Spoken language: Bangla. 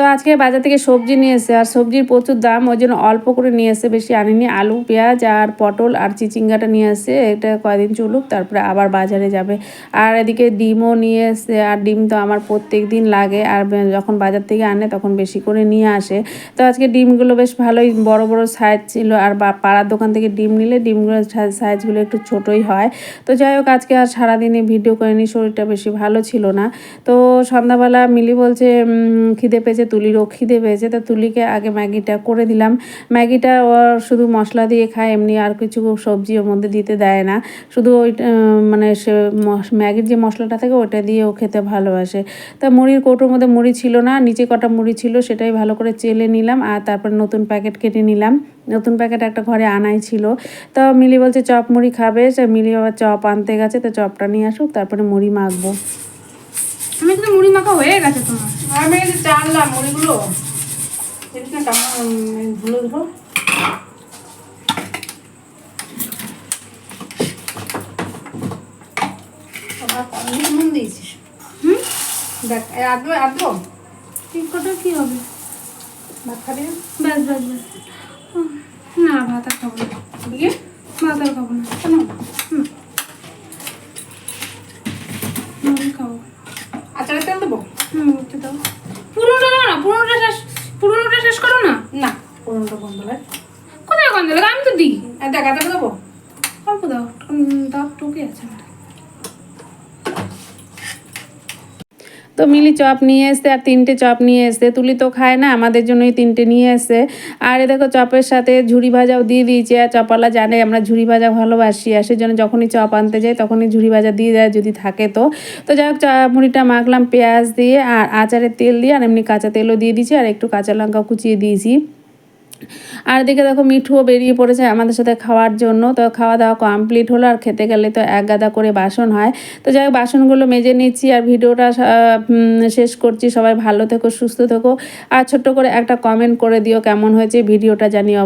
তো আজকে বাজার থেকে সবজি নিয়ে এসে আর সবজির প্রচুর দাম, ওই জন্য অল্প করে নিয়ে এসে বেশি আনিনি। আলু, পেঁয়াজ, আর পটল, আর চিচিঙ্গাটা নিয়ে এসে এটা কয়দিন চলুক, তারপরে আবার বাজারে যাবে। আর এদিকে ডিমও নিয়ে এসে আর ডিম তো আমার প্রত্যেক দিন লাগে, আর যখন বাজার থেকে আনে তখন বেশি করে নিয়ে আসে। তো আজকে ডিমগুলো বেশ ভালোই বড় বড় সাইজ ছিল, আর পাড়ার দোকান থেকে ডিম নিলে ডিমগুলো সাইজগুলো একটু ছোটোই হয়। তো যাই হোক, আজকে আর সারাদিনে ভিডিও করিনি, শরীরটা বেশি ভালো ছিল না। তো সন্ধ্যাবেলা মিলি বলছে খিদে পেয়েছে তুলিরও খিদে পেয়েছে তা তুলিকে আগে ম্যাগিটা করে দিলাম। ম্যাগিটা ও শুধু মশলা দিয়ে খায়, এমনি আর কিছু সবজি ওর মধ্যে দিতে দেয় না। শুধু ওই মানে সে ম্যাগির যে মশলাটা থাকে ওটা দিয়ে ও খেতে ভালোবাসে। তা মুড়ির কৌটোর মধ্যে মুড়ি ছিল না, নিচে কটা মুড়ি ছিল সেটাই ভালো করে চেলে নিলাম আর তারপর নতুন প্যাকেট কেটে নিলাম। নতুন প্যাকেট একটা ঘরে আনাই ছিল। তো মিলি বলছে, চপ মুড়ি খাবে। সে মিলি আবার চপ আনতে গেছে, তো চপটা নিয়ে আসুক, তারপরে মুড়ি মাখবো। আমি তো মুড়ি মাখা হয়ে গেছে তোমার। আমি এই যে মুড়িগুলো। এদিকে কেমন ধুলো ধুলো। নুন দিয়েছিস? হুম? দেখ ঠিক কথা কি হবে? ভাত খাবি? ব্যাস ব্যাস ব্যাস। না ভাত আর খাব না। ভাত আর খাব না কেন মুড়ি খাব আচারের তেল দেবো হুম উঠতে দাও পুরোটা দাও না পুরোটা শেষ পুরোনোটা শেষ করো না না কোনটা বন্ধ কোথায় গন্ধ লাগে আমি তো দিই। আর দেখ আচার দেবো। অল্প দাও। দাও টুকে আছে আমার। তো মিলি চপ নিয়ে এসছে আর তিনটে চপ নিয়ে এসছে। তুলি তো খায় না আমাদের জন্যই তিনটে নিয়ে এসছে। আর এ দেখো চপের সাথে ঝুড়ি ভাজাও দিয়ে দিয়েছে। আর চপওয়ালা জানে আমরা ঝুড়ি ভাজা ভালোবাসি। আর সেজন্য যখনই চপ আনতে যাই তখনই ঝুড়ি ভাজা দিয়ে দেয় যদি থাকে তো। তো যাই হোক চা মুড়িটা মাখলাম পেঁয়াজ দিয়ে আর আচারের তেল দিয়ে আর এমনি কাঁচা তেলও দিয়ে দিয়েছি। আর একটু কাঁচা লঙ্কা কুচিয়ে দিয়েছি। আর দেখে দেখো মিঠুও বেরিয়ে পড়েছে আমাদের সাথে খাওয়ার জন্য। তো খাওয়া দাওয়া কমপ্লিট হলো আর খেতে গেলে তো এক গাদা করে বাসন হয়। তো যাই হোক, বাসনগুলো মেজে নিচ্ছি আর ভিডিওটা শেষ করছি। সবাই ভালো থেকো, সুস্থ থেকো। আর ছোট্ট করে একটা কমেন্ট করে দিও কেমন হয়েছে ভিডিওটা জানিও।